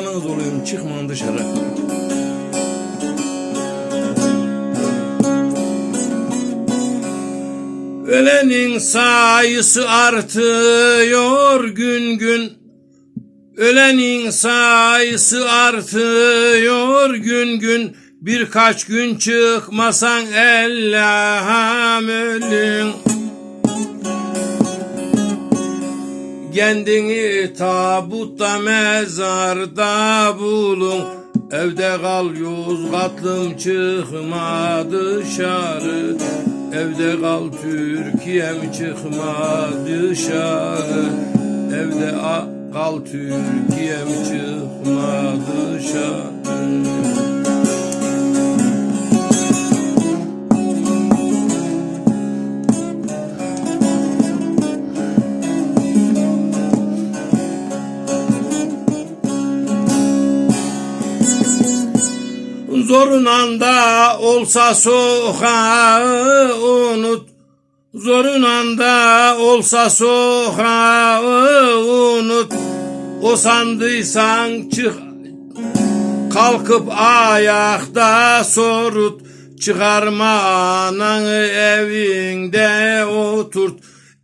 Kurbanınız olayım çıkmayın dışarı. Ölenin sayısı artıyor gün gün. Ölenin sayısı artıyor gün gün. Birkaç gün çıkmasan Allah'ım ölün. Kendini tabutta mezarda bulun. Evde kal Yozgatlım çıkma dışarı. Evde kal Türkiye'm çıkma dışarı. Evde a- kal Türkiye'm çıkma dışarı Zorun da olsa sokağı unut. Zorun da olsa sokağı unut. O sandıysan çık Kalkıp ayakta sorut. Çıkarma ananı evinde oturt.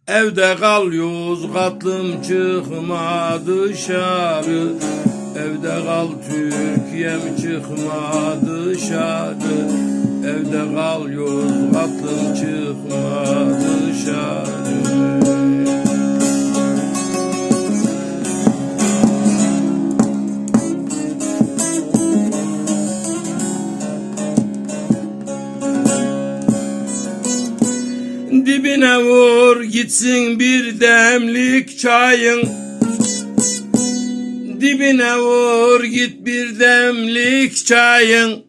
Evde kal Yozgatlım çıkma dışarı Evde kal Türkiye'm çıkma dışarı Evde kal Yozgatlım çıkma dışarı Dibine vur gitsin bir demlik çayın Dibine vur git bir demlik çayın.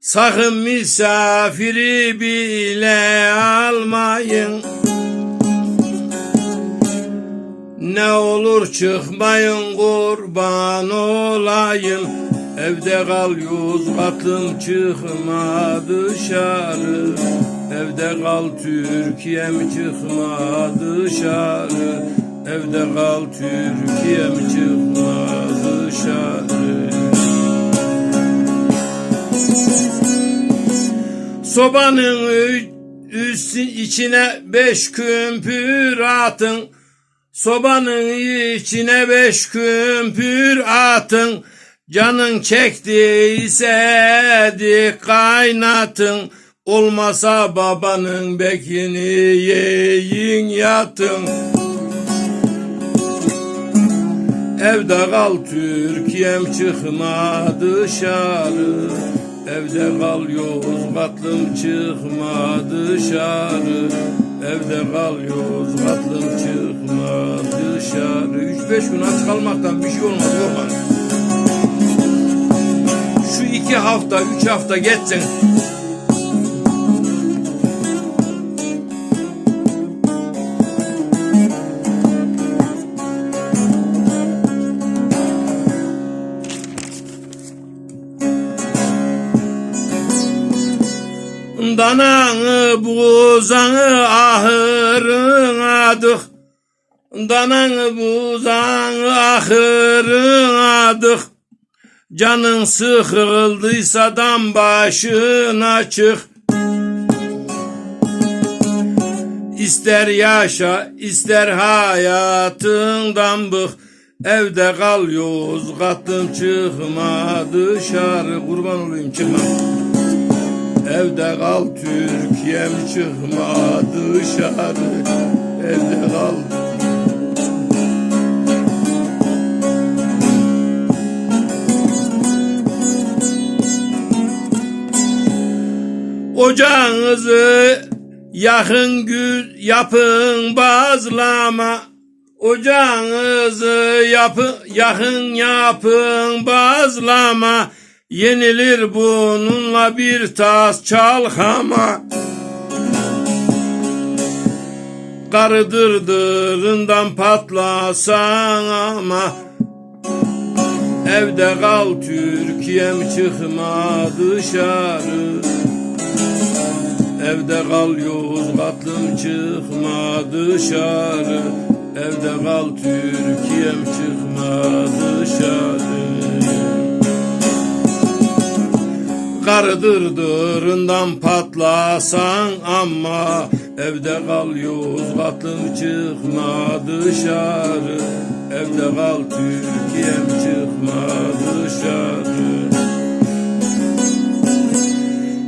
Sakın misafiri bile almayın. Ne olur çıkmayın kurban olayım. Evde kal Yozgat'ım çıkma dışarı. Evde kal Türkiye'm çıkma dışarı. Evde kal Türkiye'm çıkma dışarı Sobanın ü- üstü içine beş kümpür atın. Sobanın içine beş kümpür atın. Canın çektiyse dik kaynatın. Olmasa babanın bekini yiyin yatın Evde kal Türkiye'm çıkma dışarı. Evde kal Yozgatlım çıkma dışarı. Evde kal Yozgatlım çıkma dışarı. Üç beş gün aç kalmaktan bir şey olmaz Orhan Şu iki hafta üç hafta geçsin Dananı buzanı ahırına dık Dananı buzanı ahırına dık Canın sıkıldıysa dam başına çık İster yaşa ister hayatından bık Evde kal Yozgat'ım çıkma dışarı. Kurban olayım çıkma Evde kal Türkiye'm çıkma dışarı. Evde kal. Ocağınızı yakın gül yapın bazlama. Ocağınızı yapın yakın yapın bazlama Yenilir bununla bir tas çalkama Karı dırdırından patlasan ama. Evde kal Türkiye'm çıkma dışarı. Evde kal Yozgatlım çıkma dışarı. Evde kal Türkiye'm çıkma dışarı Karı dırdırından patlasan ama Evde kal Yozgat'ım çıkma dışarı. Evde kal Türkiye'm çıkma dışarı.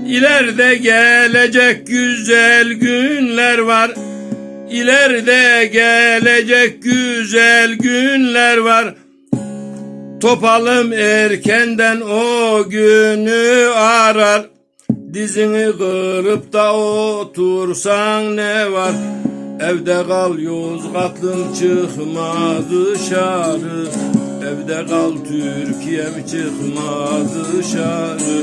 İleride gelecek güzel günler var. İleride gelecek güzel günler var Topalım erkenden o günü arar. Dizini kırıp da otursan ne var? Evde kal Yozgatlım çıkma dışarı. Evde kal Türkiye'm çıkma dışarı.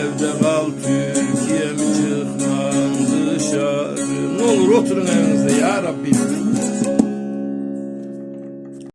Evde kal Türkiye'm çıkma dışarı. Ne olur oturun evinizde ya Rabbi